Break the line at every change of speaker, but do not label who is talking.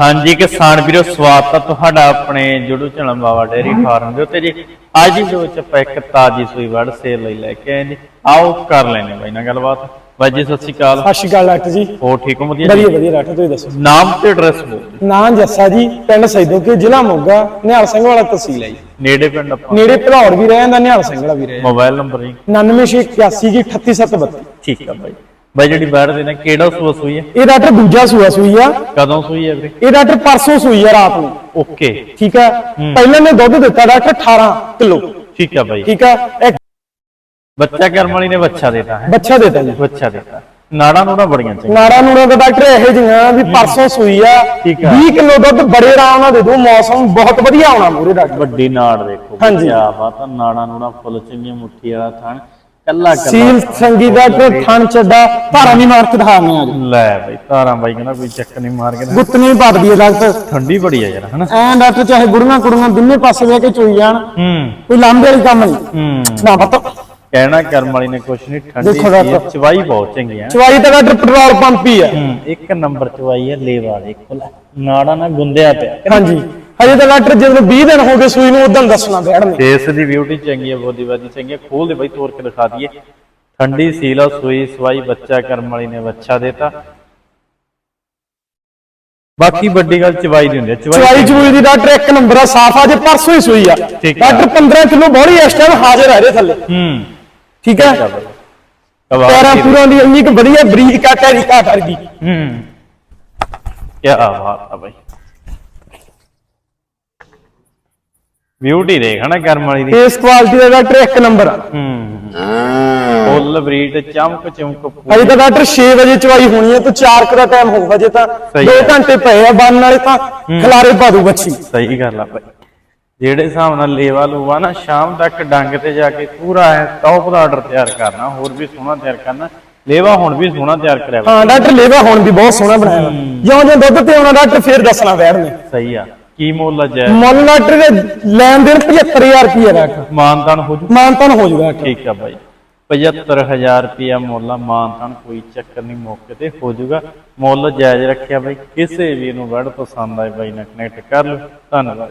ਹਾਂਜੀ ਕਿਸਾਨ ਵੀਰੋ ਸਵਾਗਤ ਹੈ ਤੁਹਾਡਾ ਆਪਣੇ ਜੁੜੂ ਚਲਮ ਬਾਵਾ ਡੇਰੀ ਫਾਰਮ ਦੇ ਉੱਤੇ ਜੀ। ਅੱਜ ਦੀ ਜੋ ਚ ਆਪਾਂ ਇੱਕ ਤਾਜੀ ਸੂਈ ਵੜ ਸੇਲ ਲਈ ਲੈ ਕੇ ਆਏ ਜੀ ਆਓ ਕਰ ਲੈਣੇ ਬਾਈ ਨਾਲ ਗੱਲਬਾਤ। ਬਾਈ ਜੀ ਸਤਿ ਸ਼੍ਰੀ ਅਕਾਲ।
ਸਤਿ ਸ਼੍ਰੀ ਅਕਾਲ ਡਾਕਟਰ ਜੀ।
ਹੋ ਠੀਕ ਹੋ? ਵਧੀਆ
ਵਧੀਆ ਵਧੀਆ ਡਾਕਟਰ ਤੁਸੀਂ ਦੱਸੋ?
ਨਾਮ ਤੇ ਐਡਰੈਸ ਬੋਲ।
ਨਾਂ ਜੱਸਾ ਜੀ ਪਿੰਡ ਸੈਦੋਕੇ ਜ਼ਿਲ੍ਹਾ ਮੋਗਾ ਨਿਹਾਲ ਸਿੰਘ ਵਾਲਾ ਤਹਿਸੀਲ ਹੈ ਜੀ।
ਨੇੜੇ ਪਿੰਡ ਆਪਾਂ?
ਨੇੜੇ ਭਲੌੜ ਵੀ ਰਹਿ ਜਾਂਦਾ ਨਿਹਾਲ ਸਿੰਘ ਵਾਲਾ ਵੀ ਰਹਿ
ਮੋਬਾਈਲ ਨੰਬਰ ਜੀ।
ਜਾਂਦਾ 9681 ਜੀ 38732
ਠੀਕ ਆ ਬਾਈ। ਬਾਈ ਜਿਹੜੀ ਬੈਠ ਦੇ ਨੇ ਕਿਹੜਾ ਸੂਆ ਸੂਈ ਹੈ
ਇਹ ਡਾਕਟਰ ਦੂਜਾ ਸੂਆ ਸੂਈ ਆ।
ਕਦੋਂ ਸੂਈ ਹੈ ਵੀਰੇ?
ਇਹ ਡਾਕਟਰ ਪਰਸੋਂ ਸੂਈ ਆ ਰਾਤ ਨੂੰ।
ਓਕੇ।
ਠੀਕ ਆ? ਪਹਿਲਾਂ ਨੇ ਦੁੱਧ ਦਿੱਤਾ ਡਾਕਟਰ 18 ਕਿਲੋ।
ਠੀਕ ਆ ਬਾਈ।
ਠੀਕ ਆ? ਇੱਕ
ਬੱਚਾ ਕਰਮ ਵਾਲੀ ਨੇ ਬੱਚਾ ਦੇਤਾ ਹੈ?
ਬੱਚਾ ਦਿੱਤਾ ਜੀ।
ਬੱਚਾ ਦੇਤਾ। ਨਾੜਾਂ ਨੂੜਾਂ ਬੜੀਆਂ ਚੰਗੀਆਂ।
ਨਾੜਾ ਨੂੜਾ ਦਾ ਡਾਕਟਰ ਇਹੋ ਜਿਹੀਆਂ ਵੀ ਪਰਸੋਂ ਸੂਈ ਆ।
ਠੀਕ ਆ।
20 ਕਿਲੋ ਦੁੱਧ ਬੜੇ ਆਰਾਮ ਨਾਲ ਦੇ ਦੋ ਮੌਸਮ ਬਹੁਤ ਵਧੀਆ ਆਉਣਾ ਮੂਰੇ ਡਾਕਟਰ।
ਵੱਡੀ ਨਾੜ ਦੇਖੋ।
ਹਾਂਜੀ।
ਕਿਆ ਬਾਤ ਆ ਨਾੜਾਂ ਨੂੜਾਂ ਫੁੱਲ ਚੰਗੀਆਂ ਮੁੱਠੀ ਵਾਲਾ ਥਣ। ਕੱਲਾ
ਸੀਲ
ਕੱਲਾ
ਸੰਗੀ ਦਾ ਤੇ ਥਣ ਚੱਡਾ ਧਾਰਾਂ ਨਹੀਂ ਮਾਰ ਕੇ ਦਿਖਾਣੇ ਆ ਜੀ।
ਲੈ ਬਈ ਤਾਰਾਂ ਬਾਈ ਕਹਿੰਦਾ ਕੋਈ ਚੱਕ ਨਹੀਂ ਮਾਰ ਕੇ ਨਾ।
ਗੁੱਤਨੀ ਪੱਟਦੀ ਹੈ ਡਾਕਟਰ
ਠੰਡੀ ਬੜੀ ਆ ਯਾਰ ਹਨਾ?
ਐਂ ਡਾਕਟਰ ਚਾਹੇ ਬੁੜੀਆਂ ਕੁੜੀਆਂ ਦਿਨੇ ਪਾਸੇ ਵੇ ਕੇ ਚੋਈ ਜਾਣ।
ਹੂੰ।
ਕੋਈ ਲਾਂਬੇ ਵਾਲੀ ਕੰਮ ਨਹੀਂ।
ਹੂੰ।
ਨਾ ਪਤਾ।
ਕਹਿਣਾ ਕਰਮ ਵਾਲੀ ਨੇ ਕੁਛ ਨਹੀਂ ਠੰਡੀ। ਚਵਾਈ ਬਹੁਤ ਚੰਗੀ ਆ।
ਚਵਾਈ ਤਾਂ ਡਾਕਟਰ ਪੈਟਰੋਲ ਪੰਪ ਹੀ ਆ।
ਹੂੰ ਇੱਕ ਨੰਬਰ ਚਵਾਈ ਆ ਲੇਵਾ ਦੇਖੋ ਲੈ। ਨਾੜਾਂ ਨਾਲ ਗੁੰਦਿਆ ਪਿਆ।
ਹਾਂਜੀ। ਹਜੇ ਤਾਂ ਡਾਕਟਰ ਜਦੋਂ 20 ਦਿਨ ਹੋ ਗਏ ਸੂਈ ਨੂੰ ਉਦੋਂ ਦੱਸਣਾ ਬੈਠਣੇ
ਫੇਸ ਦੀ ਬਿਊਟੀ ਚੰਗੀ ਆ ਬੋਦੀ ਬਾਦੀ ਚੰਗੀ ਆ। ਖੋਲ ਦੇ ਬਾਈ ਤੋੜ ਕੇ ਦਿਖਾ ਦਈਏ। ਠੰਡੀ ਸੀਲ ਆ ਸੂਈ ਸਵਾਈ ਬੱਚਾ ਕਰਮ ਵਾਲੀ ਨੇ ਬੱਚਾ ਦੇਤਾ। ਬਾਕੀ ਵੱਡੀ ਗੱਲ ਚਵਾਈ ਦੀ ਹੁੰਦੀ ਆ
ਚਵਾਈ ਚੂਈ ਦੀ ਡਾਕਟਰ ਇੱਕ ਨੰਬਰ ਆ ਸਾਫ਼ ਆ ਜੇ ਪਰਸੋਂ ਹੀ ਸੂਈ ਆ।
ਆ।
ਡਾਕਟਰ 15 ਕਿਲੋ ਬੋਲੀ ਇਸ ਟਾਈਮ ਹਾਜ਼ਰ ਆ ਇਹਦੇ ਥੱਲੇ।
ਹੂੰ।
ਠੀਕ ਹੈ ਪੈਰਾਂ
ਦੀ-
ਪੂਰਾਂ ਦੀ ਇੰਨੀ ਕੁ ਵਧੀਆ ਬਰੀਕ ਆ ਟੈਰੀ ਕਾਟ ਵਰਗੀ।
ਹੂੰ। ਕੀ ਬਾਤ ਆ ਬਾਈ। ਬਿਊਟੀ ਦੇਖ ਨਾ ਕਰਮ ਵਾਲੀ ਦੀ।
ਇਸ ਕੁਆਲਿਟੀ ਦਾ ਡਾਕਟਰ ਇੱਕ ਨੰਬਰ ਆ
ਹੂੰ। ਫੁੱਲ ਬਰੀਡ ਚਮਕ ਚਮਕ ਪੂਰੀ।
ਹਜੇ ਤਾਂ ਡਾਕਟਰ 6 ਵਜੇ ਚਵਾਈ ਹੋਣੀ ਹੈ ਤੇ 4 ਕੁ ਦਾ ਟਾਈਮ ਹੋਊਗਾ ਜੇ ਤਾਂ
ਸਹੀ
2
ਹੈ।
ਘੰਟੇ ਪਏ ਆ ਬੰਨ ਵਾਲੇ ਤਾਂ ਖਲਾਰੇ ਪਾ ਦੂ ਬੱਚੀ।
ਸਹੀ ਗੱਲ ਆ ਬਾਈ ਜਿਹੜੇ ਹਿਸਾਬ ਨਾਲ ਲੇਵਾ ਲੂਵਾ ਨਾ ਸ਼ਾਮ ਤੱਕ ਡੰਗ ਤੇ ਜਾ ਕੇ ਪੂਰਾ ਹੈ ਟੌਪ ਦਾ ਆਰਡਰ ਤਿਆਰ ਕਰਨਾ ਹੋਰ ਵੀ ਸੋਹਣਾ ਤਿਆਰ ਕਰਨਾ ਲੇਵਾ ਹੁਣ ਵੀ ਸੋਹਣਾ ਤਿਆਰ ਕਰਿਆ।
ਹਾਂ ਡਾਕਟਰ ਲੇਵਾ ਹੁਣ ਵੀ ਬਹੁਤ ਸੋਹਣਾ ਬਣਾਇਆ ਜਿਉਂ ਜਿਉਂ ਦੁੱਧ ਤੇ ਆਉਣਾ ਡਾਕਟਰ ਫੇਰ ਦੱਸਣਾ ਵੈੜ ਨੇ।
ਸਹੀ ਆ। ਕੀ ਮੁੱਲ ਜੈ?
ਮੁੱਲ ਡਾਕਟਰ ਦੇ ਲੈਣ ਦੇਣ 75000 ਰੁਪਏ ਡਾਕਟਰ
ਮਾਨਤਾਨ ਹੋ ਜੂ?
ਮਾਨਤਨ ਹੋ ਜੂਗਾ
ਠੀਕ ਆ ਬਾਈ। 75000 ਰੁਪਿਆ ਮੁੱਲ ਆ ਮਾਨਤਾਨ ਕੋਈ ਚੱਕਰ ਨਹੀਂ ਮੌਕੇ ਤੇ ਹੋ ਜੂਗਾ। ਮੁੱਲ ਜਾਇਜ਼ ਰੱਖਿਆ ਬਾਈ ਕਿਸੇ ਵੀ ਨੂੰ ਵੜ ਪਸੰਦ ਆਏ ਬਾਈ ਨਾਲ ਕਨੈਕਟ ਕਰ ਲਓ। ਧੰਨਵਾਦ।